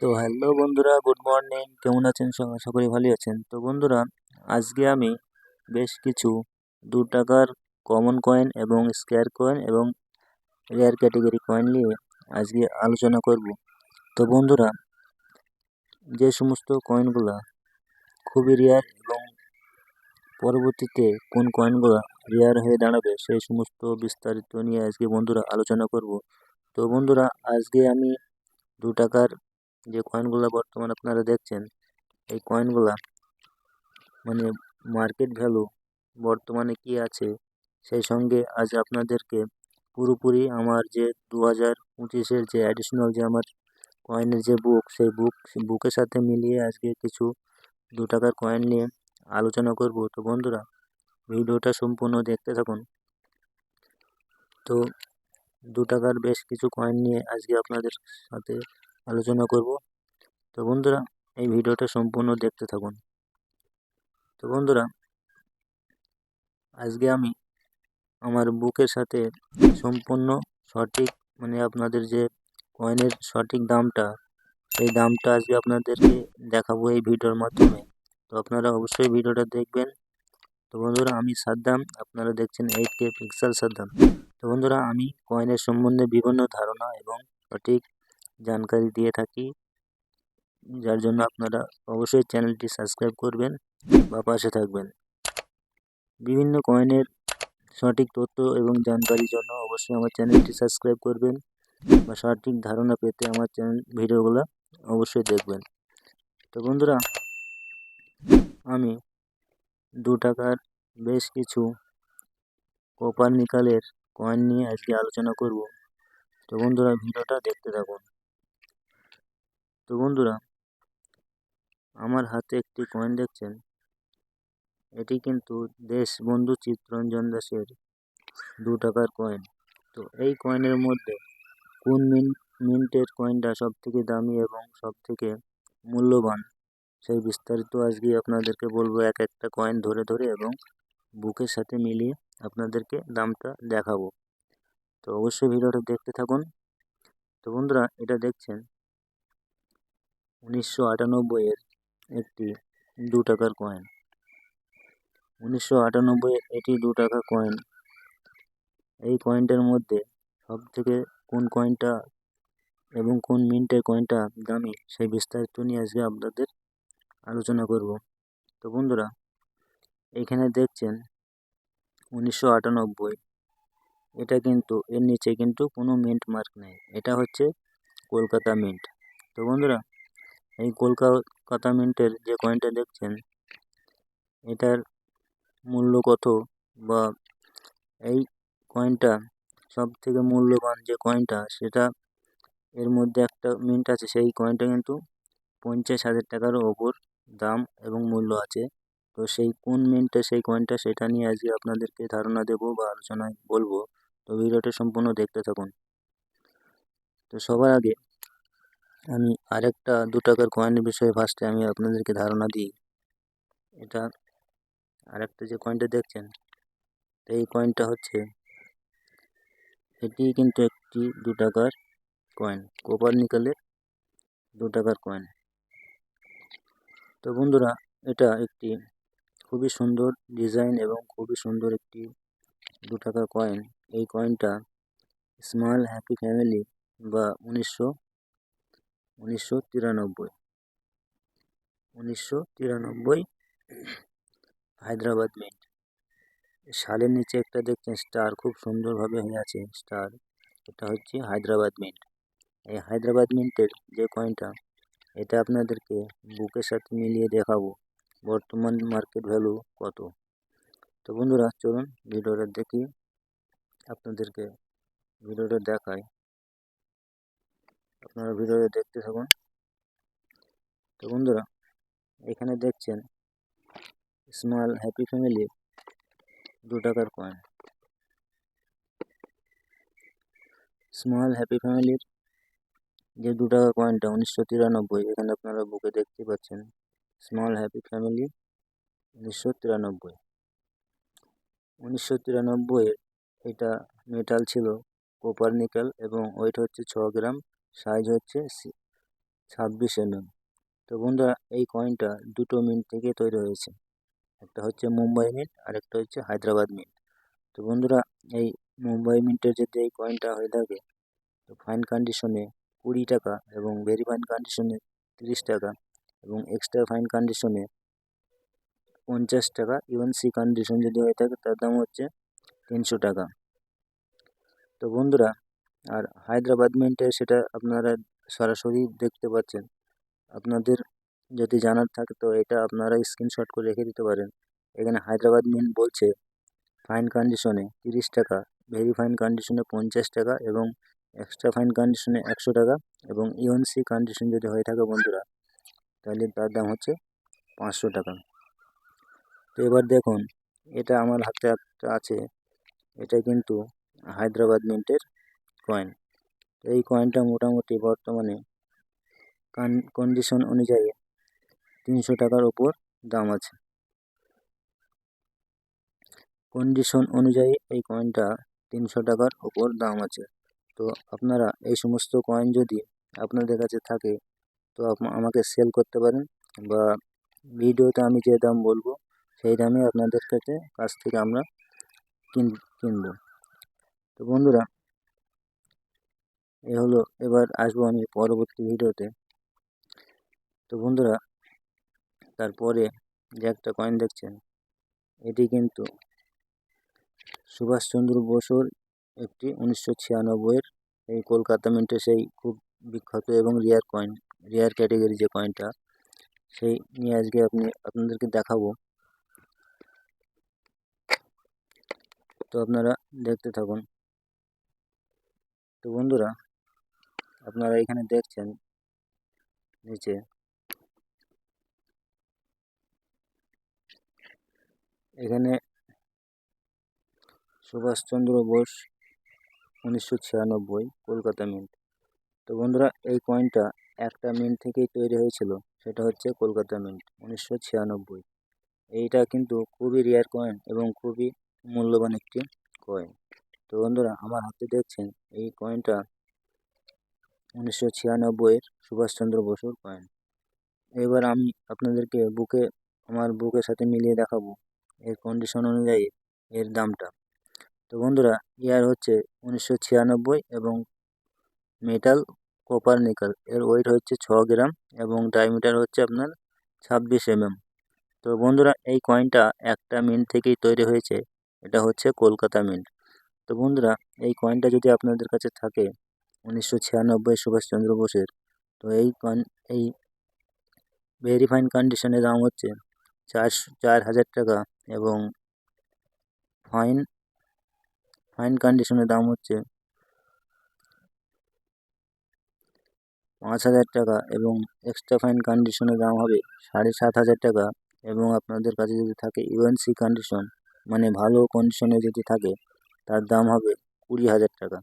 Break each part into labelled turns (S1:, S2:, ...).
S1: তো হ্যালো বন্ধুরা good morning কেমন আছেন? আশা করি ভালোই আছেন? তো বন্ধুরা, আজকে আমি বেশ কিছু দু টাকার কমন কয়েন এবং স্কোয়ার কয়েন এবং রেয়ার ক্যাটেগরি কয়েন নিয়ে আজকে আলোচনা করব। তো বন্ধুরা, যে সমস্ত কয়েনগুলো খুবই রেয়ার এবং পরবর্তীতে কোন কয়েনগুলো রেয়ার হয়ে দাঁড়াবে, সেই সমস্ত বিস্তারিত নিয়ে আজকে বন্ধুরা আলোচনা করব। তো বন্ধুরা, আজকে আমি দু টাকার যে কয়েনগুলো বর্তমানে আপনারা দেখছেন, এই কয়েনগুলা মানে মার্কেট ভ্যালু বর্তমানে কি আছে, সেই সঙ্গে আজ আপনাদেরকে পুরোপুরি আমার যে দু হাজার পঁচিশের যে অ্যাডিশনাল যে আমার কয়েনের যে বুক সেই বুক বুকের সাথে মিলিয়ে আজকে কিছু দু টাকার কয়েন নিয়ে আলোচনা করব। তো বন্ধুরা, ভিডিওটা সম্পূর্ণ দেখতে থাকুন। তো দু টাকার বেশ কিছু কয়েন নিয়ে আজকে আপনাদের সাথে আলোচনা করব। তো বন্ধুরা, এই ভিডিওটা সম্পূর্ণ দেখতে থাকুন। তো বন্ধুরা, আজকে আমি আমার বুকের সাথে সম্পূর্ণ সঠিক মানে আপনাদের যে কয়েনের সঠিক দামটা, সেই দামটা আজকে আপনাদেরকে দেখাবো এই ভিডিওর মাধ্যমে। তো আপনারা অবশ্যই ভিডিওটা দেখবেন। তো বন্ধুরা, আমি সাদ্দাম, আপনারা দেখছেন এইট কে পিক্সেল সাদ্দাম। তো বন্ধুরা, আমি কয়েনের সম্বন্ধে বিভিন্ন ধারণা এবং সঠিক জানকারি দিয়ে থাকি যার জন্য আপনারা অবশ্যই চ্যানেলটি সাবস্ক্রাইব করবেন বা পাশে থাকবেন। বিভিন্ন কয়েনের সঠিক তথ্য এবং জানকারির জন্য অবশ্যই আমার চ্যানেলটি সাবস্ক্রাইব করবেন বা সঠিক ধারণা পেতে আমার চ্যানেল ভিডিওগুলো অবশ্যই দেখবেন। তো বন্ধুরা, আমি দু টাকার বেশ কিছু কপার নিকালের কয়েন নিয়ে আজকে আলোচনা করব। তো বন্ধুরা, ভিডিওটা দেখতে থাকুন। তো বন্ধুরা, আমার হাতে একটি কয়েন দেখছেন? এটি কিন্তু দেশবন্ধু চিত্তরঞ্জন দাসের দু টাকার কয়েন তো এই কয়েনের মধ্যে কোন মিন্ট মিন্টের কয়েনটা সব থেকে দামি এবং সব থেকে মূল্যবান, সেই বিস্তারিত আজকে আপনাদেরকে বলব এক একটা কয়েন ধরে ধরে এবং বুকের সাথে মিলিয়ে আপনাদেরকে দামটা দেখাবো। তো অবশ্যই ভিডিওটা দেখতে থাকুন। তো বন্ধুরা, এটা দেখছেন? উনিশশো আটানব্বইয়ের একটি দু টাকার কয়েন উনিশশো আটানব্বইয়ের এটি দু টাকা কয়েন এই কয়েনটার মধ্যে সব থেকে কোন কয়েনটা এবং কোন মিন্টের কয়েনটা দামি, সেই বিস্তারিত নিয়ে আজকে আপনাদের আলোচনা করব। তো বন্ধুরা, এখানে দেখছেন উনিশশো আটানব্বই, এটা কিন্তু এর নিচে কিন্তু কোনো মিন্ট মার্ক নেই। এটা হচ্ছে কলকাতা মিন্ট। তো বন্ধুরা এই কলকাতা মিন্টের যে কয়েনটা দেখছেন, এটার মূল্য কত? বা এই কয়েনটা সব থেকে মূল্যবান যে কয়েনটা সেটা এর মধ্যে একটা মিন্ট আছে, সেই কয়েনটা কিন্তু পঞ্চাশ হাজার টাকারও ওপর দাম এবং মূল্য আছে। তো সেই কোন মিন্টে সেই কয়েনটা সেটা নিয়ে আজকে আপনাদেরকে ধারণা দেবো বা আলোচনায় বলব। তো ভিডিওটা সম্পূর্ণ দেখতে থাকুন। তো সবার আগে আমি আরেকটা দু টাকার কয়েনের বিষয়ে ফার্স্টে আমি আপনাদেরকে ধারণা দিই। এটা আরেকটা যে কয়েনটা দেখছেন, এই কয়েনটা হচ্ছে এটি কিন্তু একটি দু টাকার কয়েন কোপার নিকেলের দু টাকার কয়েন তো বন্ধুরা, এটা একটি খুবই সুন্দর ডিজাইন এবং খুবই সুন্দর একটি দু টাকার কয়েন এই কয়েনটা স্মল হ্যাপি ফ্যামিলি বা উনিশশো উনিশশো তিরানব্বই। উনিশশো তিরানব্বই, হায়দ্রাবাদ মিন্ট শালের নিচে একটা দেখছেন স্টার খুব সুন্দরভাবে হয়ে আছে স্টার এটা হচ্ছে হায়দ্রাবাদ মিন্ট এই হায়দ্রাবাদ মিন্টের যে কয়েনটা এটা আপনাদেরকে বুকের সাথে মিলিয়ে দেখাবো, বর্তমান মার্কেট ভ্যালু কত। তো বন্ধুরা, চলুন ভিডিওটা দেখি, আপনাদেরকে ভিডিওটা দেখায় আপনারা ভিডিওতে দেখতে থাকুন। তো বন্ধুরা, এখানে দেখছেন স্মল হ্যাপি ফ্যামিলি দু টাকার কয়েন স্মল হ্যাপি ফ্যামিলির যে দু টাকার কয়েনটা উনিশশো তিরানব্বই, এখানে আপনারা বুকে দেখতে পাচ্ছেন স্মল হ্যাপি ফ্যামিলি উনিশশো তিরানব্বই। উনিশশো তিরানব্বইয়ের এটা মেটাল ছিল কোপার নিকেল এবং ওয়েট হচ্ছে ছ গ্রাম। সাইজ হচ্ছে ছাব্বিশ এমএম। তো বন্ধুরা, এই কয়েনটা দুটো মিন্ট থেকে তৈরি হয়েছে। একটা হচ্ছে মুম্বাই মিন্ট আর একটা হচ্ছে হায়দ্রাবাদ মিন্ট তো বন্ধুরা, এই মুম্বাই মিন্টের যদি এই কয়েনটা হয়ে থাকে, তো ফাইন কন্ডিশনে কুড়ি টাকা এবং ভেরি ফাইন কন্ডিশনে তিরিশ টাকা এবং এক্সট্রা ফাইন কন্ডিশনে পঞ্চাশ টাকা। ইভেন সি কন্ডিশন যদি হয়ে থাকে, তার দাম হচ্ছে তিনশো টাকা। তো বন্ধুরা আর হায়দ্রাবাদ মিন্টে সেটা আপনারা সরাসরি দেখতে পাচ্ছেন। আপনাদের যদি জানার থাকে তো এটা আপনারা স্ক্রিনশট করে রেখে দিতে পারেন। এখানে হায়দ্রাবাদ মিন্ট বলছে ফাইন কন্ডিশনে তিরিশ টাকা ভেরি ফাইন কন্ডিশনে পঞ্চাশ টাকা এবং এক্সট্রা ফাইন কন্ডিশনে একশো টাকা এবং ইউএনসি কন্ডিশন যদি হয়ে থাকে বন্ধুরা, তাহলে তার দাম হচ্ছে পাঁচশো টাকা। তো এবার দেখুন, এটা আমার হাতে একটা আছে, এটা কিন্তু হায়দ্রাবাদ মিন্টের কয়েন তো এই কয়েনটা মোটামুটি বর্তমানে কান কন্ডিশন অনুযায়ী তিনশো টাকার ওপর দাম আছে। কন্ডিশন অনুযায়ী এই কয়েনটা তিনশো টাকার ওপর দাম আছে। তো আপনারা এই সমস্ত কয়েন যদি আপনাদের কাছে থাকে, তো আমাকে সেল করতে পারেন বা ভিডিওতে আমি যে দাম বলব, সেই দামে আপনাদের কাছে কাছ থেকে আমরা কিন, কিনব। তো বন্ধুরা এ হলো এবার আসব আমি পরবর্তী ভিডিওতে। তো বন্ধুরা, তারপরে যে একটা কয়েন দেখছেন, এটি কিন্তু সুভাষচন্দ্র বসুর একটি উনিশশো ছিয়ানব্বইয়ের এই কলকাতা মিন্টে সেই খুব বিখ্যাত এবং রেয়ার কয়েন রেয়ার ক্যাটেগরি যে কয়েনটা সেই নিয়ে আজকে আপনি, আপনাদেরকে দেখাবো। তো আপনারা দেখতে থাকুন। তো বন্ধুরা আপনারা এখানে দেখছেন নিচে এখানে সুভাষচন্দ্র বোস উনিশশো ছিয়ানব্বই, কলকাতা মিন্ট তো বন্ধুরা, এই কয়েনটা একটা মিন্ট থেকেই তৈরি হয়েছিল, সেটা হচ্ছে কলকাতা মিন্ট উনিশশো ছিয়ানব্বই। এইটা কিন্তু খুবই রেয়ার কয়েন এবং খুবই মূল্যবান একটি কয়েন তো বন্ধুরা, আমার হাতে দেখছেন, এই কয়েনটা উনিশশো ছিয়ানব্বইয়ের সুভাষচন্দ্র বসুর কয়েন। এবার আমি আপনাদেরকে বুকে, আমার বুকের সাথে মিলিয়ে দেখাবো এর কন্ডিশন অনুযায়ী এর দামটা। তো বন্ধুরা ইয়ার হচ্ছে উনিশশো ছিয়ানব্বই এবং মেটাল কপার নিকেল এর ওয়েট হচ্ছে ছ গ্রাম এবং ডায়মিটার হচ্ছে আপনার ছাব্বিশ এমএম তো বন্ধুরা, এই কয়েনটা একটা মিন্ট থেকেই তৈরি হয়েছে। এটা হচ্ছে কলকাতা মিন্ট তো বন্ধুরা, এই কয়েনটা যদি আপনাদের কাছে থাকে উনিশশো ছিয়ানব্বই সুভাষচন্দ্র বোসের। তো এই কয়েন এই ভেরি ফাইন কন্ডিশনের দাম হচ্ছে চার চার হাজার টাকা এবং ফাইন ফাইন কন্ডিশনের দাম হচ্ছে পাঁচ হাজার টাকা এবং এক্সট্রা ফাইন কন্ডিশনের দাম হবে সাড়ে সাত হাজার টাকা এবং আপনাদের কাছে যদি থাকে ইউএনসি কন্ডিশন মানে ভালো কন্ডিশনে যদি থাকে, তার দাম হবে কুড়ি হাজার টাকা।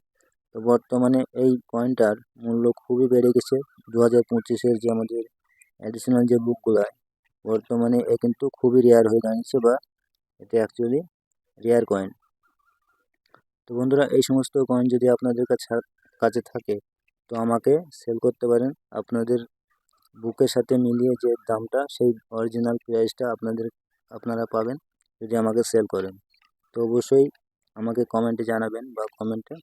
S1: তো বর্তমানে এই কয়েনটার মূল্য খুবই বেড়ে গেছে। দু হাজার পঁচিশের যে আমাদের অ্যাডিশনাল যে বুকগুলো বর্তমানে এ কিন্তু খুবই রেয়ার হয়ে দাঁড়িয়েছে বা এটা অ্যাকচুয়ালি রেয়ার কয়েন তো বন্ধুরা, এই সমস্ত কয়েন যদি আপনাদের কাছে কাছে থাকে, তো আমাকে সেল করতে পারেন। আপনাদের বুকের সাথে মিলিয়ে যে দামটা, সেই অরিজিনাল প্রাইসটা আপনাদের, আপনারা পাবেন যদি আমাকে সেল করেন। তো অবশ্যই আমাকে কমেন্টে জানাবেন বা কমেন্টে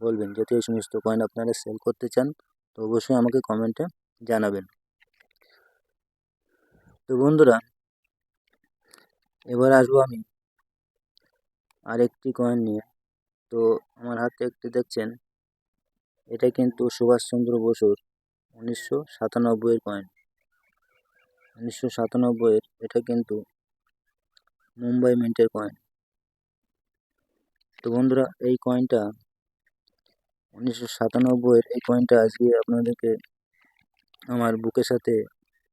S1: বলবেন যদি এই সমস্ত কয়েন আপনারা সেল করতে চান, তো অবশ্যই আমাকে কমেন্টে জানাবেন। তো বন্ধুরা, এবার আসব আমি আরেকটি কয়েন নিয়ে। তো আমার হাতে একটি দেখছেন, এটা কিন্তু সুভাষচন্দ্র বসুর উনিশশো সাতানব্বইয়ের কয়েন উনিশশো সাতানব্বইয়ের, এটা কিন্তু মুম্বাই মিন্টের কয়েন তো বন্ধুরা, এই কয়েনটা উনিশশো সাতানব্বইয়ের এই কয়েনটা আজকে আপনাদেরকে আমার বুকের সাথে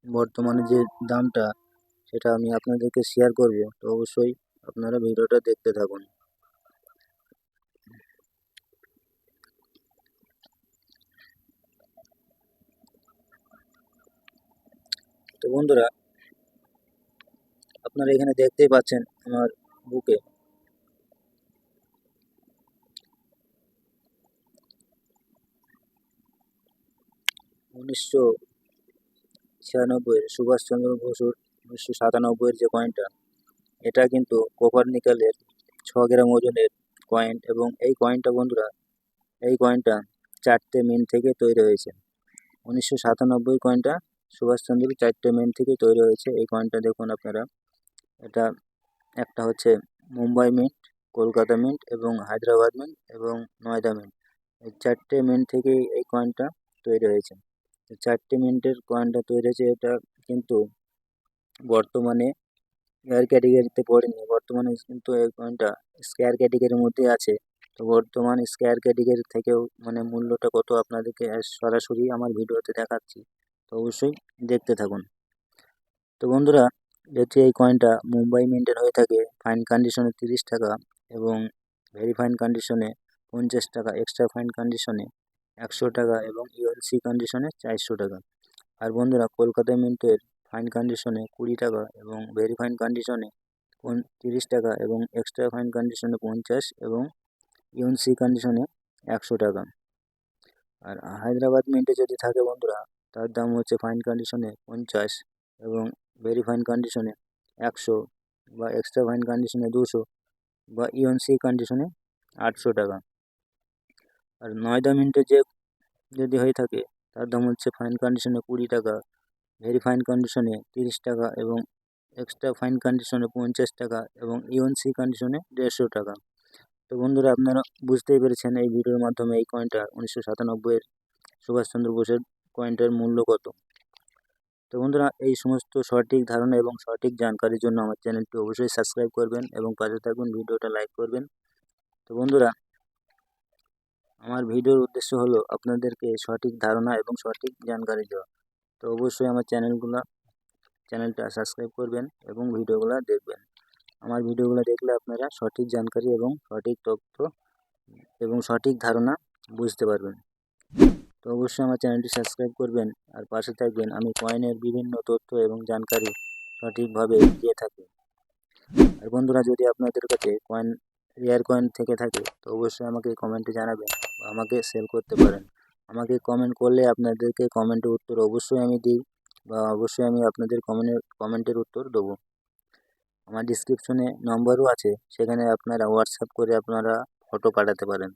S1: বর্তমানে যে দামটা, সেটা আমি আপনাদেরকে শেয়ার করব। তো অবশ্যই আপনারা ভিডিওটা দেখতে থাকুন। তো বন্ধুরা, আপনারা এখানে দেখতেই পাচ্ছেন আমার বুকে উনিশশো ছিয়ানব্বইয়ের সুভাষচন্দ্র বসুর উনিশশো সাতানব্বইয়ের যে কয়েনটা এটা কিন্তু কপার নিকেলের ছ গ্রাম ওজনের কয়েন এবং এই কয়েনটা বন্ধুরা, এই কয়েনটা চারটে মিন থেকে তৈরি হয়েছে। উনিশশো সাতানব্বই কয়েনটা সুভাষচন্দ্র চারটে মিন থেকে তৈরি হয়েছে। এই কয়েনটা দেখুন আপনারা, এটা একটা হচ্ছে মুম্বাই মিন্ট কলকাতা মিন্ট এবং হায়দ্রাবাদ মিন্ট এবং নয়দা মিন্ট এই চারটে মিন্ট থেকেই এই কয়েনটা তৈরি হয়েছে। চারটে মিন্টের কয়েনটা তৈরি হয়েছে, এটা কিন্তু বর্তমানে এয়ার ক্যাটেগরিতে পড়েনি। বর্তমানে কিন্তু এই কয়েনটা স্কোয়ার ক্যাটেগরির মধ্যে আছে। তো বর্তমান স্কোয়ার ক্যাটেগরি থেকেও মানে মূল্যটা কত আপনাদেরকে সরাসরি আমার ভিডিওতে দেখাচ্ছি। তো অবশ্যই দেখতে থাকুন। তো বন্ধুরা, যেহেতু এই কয়েনটা মুম্বাই মিন্টের হয়ে থাকে ফাইন কন্ডিশনে তিরিশ টাকা এবং ভেরি ফাইন কন্ডিশনে পঞ্চাশ টাকা এক্সট্রা ফাইন কন্ডিশনে একশো টাকা এবং ইউএলসি কন্ডিশনে চারশো টাকা। আর বন্ধুরা কলকাতা মিন্টের ফাইন কন্ডিশনে কুড়ি টাকা এবং ভেরি ফাইন কন্ডিশনে তিরিশ টাকা এবং এক্সট্রা ফাইন কন্ডিশনে পঞ্চাশ এবং ইউএনসি কন্ডিশনে একশো টাকা। আর হায়দ্রাবাদ মিন্টে যদি থাকে বন্ধুরা, তার দাম হচ্ছে ফাইন কন্ডিশনে পঞ্চাশ এবং ভেরি ফাইন কন্ডিশনে একশো বা এক্সট্রা ফাইন কন্ডিশনে দুশো বা ইউএনসি কন্ডিশনে আটশো টাকা। আর নয়দা মিন্টে যে যদি হয়ে থাকে, তার দাম হচ্ছে ফাইন কন্ডিশনে কুড়ি টাকা ভেরি ফাইন কন্ডিশনে তিরিশ টাকা এবং এক্সট্রা ফাইন কন্ডিশনে পঞ্চাশ টাকা এবং ইউএনসি কন্ডিশনে দেড়শো টাকা। তো বন্ধুরা, আপনারা বুঝতেই পেরেছেন এই ভিডিওর মাধ্যমে এই কয়েনটা উনিশশো সাতানব্বইয়ের সুভাষচন্দ্র বোসের কয়েনটার মূল্য কত। তো বন্ধুরা, এই সমস্ত সঠিক ধারণা এবং সঠিক জানকারির জন্য আমার চ্যানেলটি অবশ্যই সাবস্ক্রাইব করবেন এবং পাশে থাকবেন ভিডিওটা লাইক করবেন। তো বন্ধুরা আমার ভিডিওর উদ্দেশ্য হলো আপনাদেরকে সঠিক ধারণা এবং সঠিক জানকারি দেওয়া তো অবশ্যই আমার চ্যানেলগুলো, চ্যানেলটা সাবস্ক্রাইব করবেন এবং ভিডিওগুলো দেখবেন। আমার ভিডিওগুলো দেখলে আপনারা সঠিক জানকারি এবং সঠিক তথ্য এবং সঠিক ধারণা বুঝতে পারবেন। তো অবশ্যই আমার চ্যানেলটি সাবস্ক্রাইব করবেন আর পাশে থাকবেন। আমি কয়েনের বিভিন্ন তথ্য এবং জানকারি সঠিকভাবে দিয়ে থাকি। আর বন্ধুরা, যদি আপনাদের কাছে কয়েন রেয়ার কয়েন থেকে থাকে, তো অবশ্যই আমাকে কমেন্টে জানাবেন বা আমাকে সেল করতে পারেন। আমাকে কমেন্ট করলে আপনাদেরকে কমেন্টের উত্তর অবশ্যই আমি দিই বা অবশ্যই আমি আপনাদের কমেন্টের কমেন্টের উত্তর দেবো। আমার ডিসক্রিপশনে নম্বরও আছে, সেখানে আপনারা হোয়াটসঅ্যাপ করে আপনারা ফটো পাঠাতে পারেন।